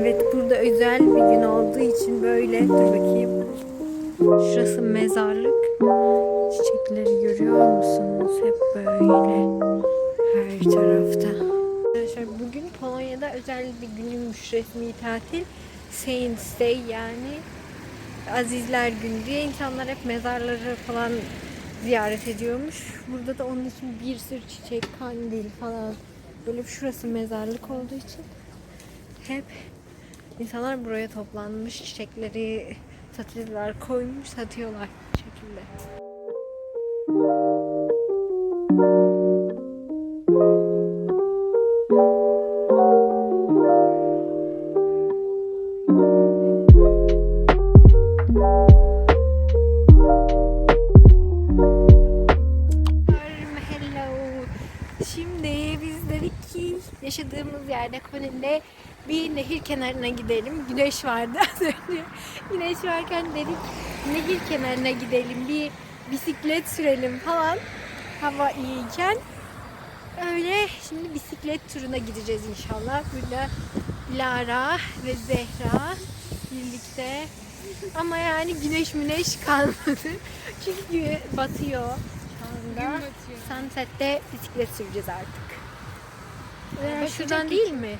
Evet burada özel bir gün olduğu için böyle dur bakayım. Şurası mezarlık. Çiçekleri görüyor musunuz? Hep böyle her tarafta. Arkadaşlar bugün Polonya'da özel bir günüymüş resmi tatil. Saints Day yani Azizler Günü diye insanlar hep mezarları falan ziyaret ediyormuş. Burada da onun için bir sürü çiçek, kandil falan. Böyle şurası mezarlık olduğu için hep insanlar buraya toplanmış çiçekleri satıcılar koymuş satıyorlar bu şekilde. Hello. Şimdi dedik ki yaşadığımız yerde Konin'de bir nehir kenarına gidelim. Güneş vardı az önce. Güneş varken dedik nehir kenarına gidelim. Bir bisiklet sürelim falan. Hava iyiyken. Öyle şimdi bisiklet turuna gideceğiz inşallah. Burada Lara ve Zehra birlikte. Ama yani güneş müneş kalmadı. Çünkü batıyor şu anda. Sunset'te bisiklet süreceğiz artık. Ee, Batacak şuradan değil mi?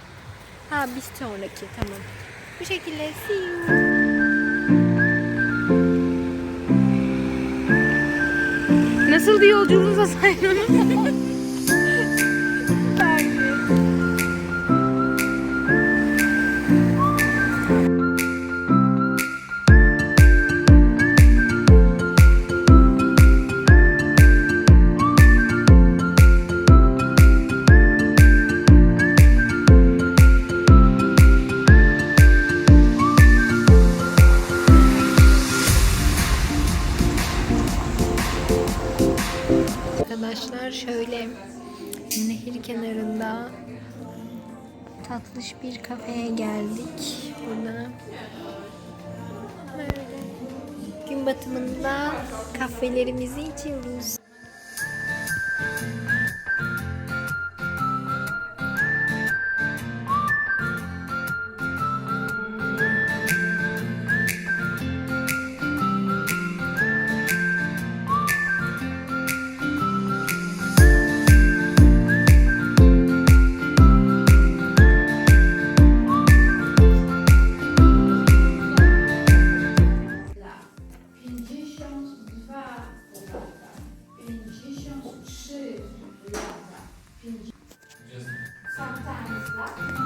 Ha bir sonraki tamam. Bu şekilde see you. Nasıl bir yolculuğunuz? Arkadaşlar nehir kenarında tatlış bir kafeye geldik. Burada gün batımında kahvelerimizi içiyoruz. 好。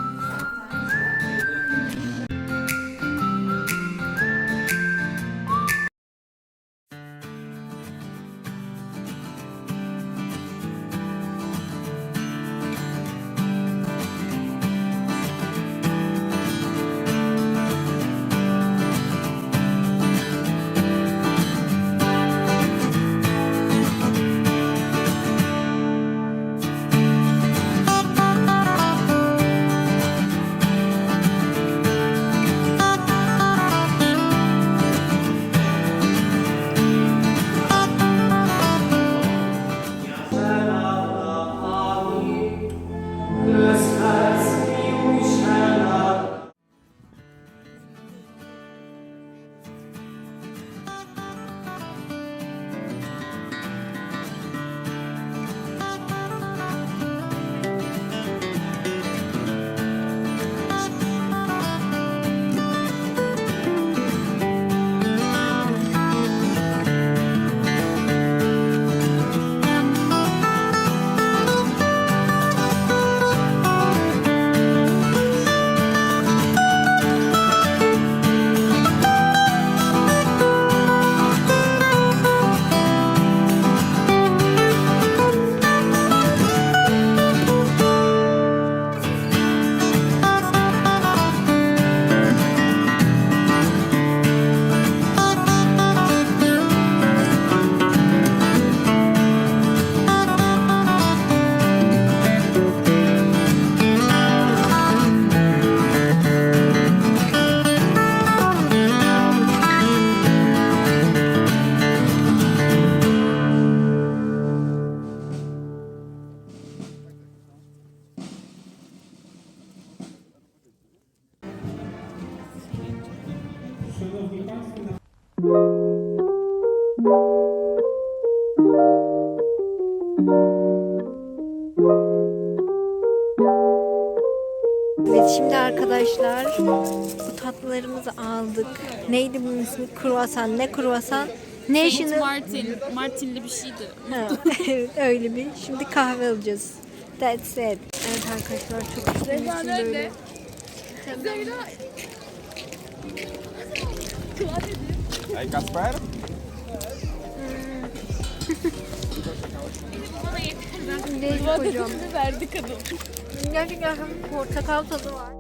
Evet şimdi arkadaşlar bu tatlılarımızı aldık. Neydi bunun ismi? Kruvasan. Ne kruvasan? National... Martin. Martinli bir şeydi. Evet öyle bir. Şimdi kahve alacağız. That's it. Evet arkadaşlar çok güzel. Zehra böyle. Zehra Hey Kasper? Değişik hocam. verdi kadın. Gerçekten portakal tadı var.